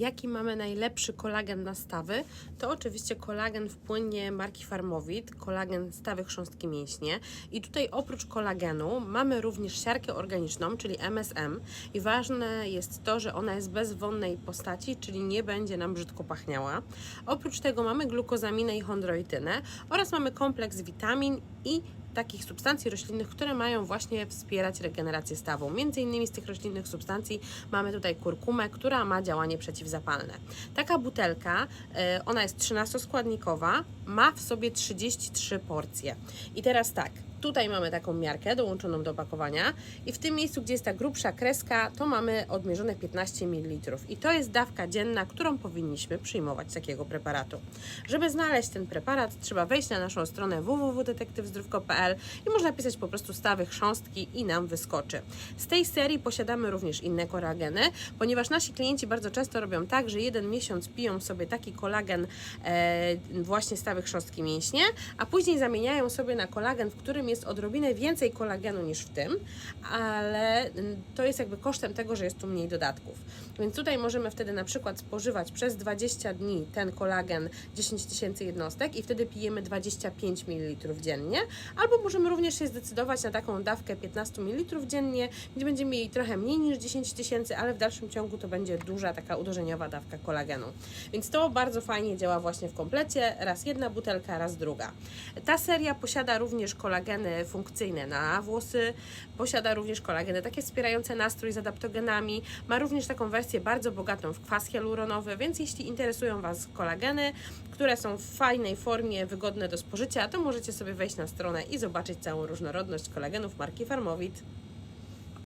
jaki mamy najlepszy kolagen na stawy, to oczywiście kolagen w płynie marki Farmowit, kolagen stawy chrząstki mięśnie. I tutaj oprócz kolagenu mamy również siarkę organiczną, czyli MSM. I ważne jest to, że ona jest bez wonnej postaci, czyli nie będzie nam brzydko pachniała. Oprócz tego mamy glukozaminę i chondroitynę oraz mamy kompleks witamin i takich substancji roślinnych, które mają właśnie wspierać regenerację stawu. Między innymi z tych roślinnych substancji mamy tutaj kurkumę, która ma działanie przeciwzapalne. Taka butelka, e, ona jest 13-składnikowa, ma w sobie 33 porcje. I teraz tak, Tutaj mamy taką miarkę dołączoną do opakowania i w tym miejscu, gdzie jest ta grubsza kreska, to mamy odmierzone 15 ml. I to jest dawka dzienna, którą powinniśmy przyjmować z takiego preparatu. Żeby znaleźć ten preparat, trzeba wejść na naszą stronę www.detektywzdrówko.pl i można pisać po prostu stawy chrząstki i nam wyskoczy. Z tej serii posiadamy również inne kolageny, ponieważ nasi klienci bardzo często robią tak, że jeden miesiąc piją sobie taki kolagen e, właśnie stawy chrząstki mięśnie, a później zamieniają sobie na kolagen, w którym jest odrobinę więcej kolagenu niż w tym, ale mm, to jest jakby kosztem tego, że jest tu mniej dodatków. Więc tutaj możemy wtedy na przykład spożywać przez 20 dni ten kolagen 10 tysięcy jednostek i wtedy pijemy 25 ml dziennie, albo możemy również się zdecydować na taką dawkę 15 ml dziennie, gdzie będziemy mieli trochę mniej niż 10 tysięcy, ale w dalszym ciągu to będzie duża taka uderzeniowa dawka kolagenu. Więc to bardzo fajnie działa właśnie w komplecie, raz jedna butelka, raz druga. Ta seria posiada również kolageny funkcyjne na włosy, posiada również kolageny takie wspierające nastrój z adaptogenami, ma również taką wersję bardzo bogatą w kwas hialuronowy, więc jeśli interesują Was kolageny, które są w fajnej formie, wygodne do spożycia, to możecie sobie wejść na stronę i zobaczyć całą różnorodność kolagenów marki Farmowit.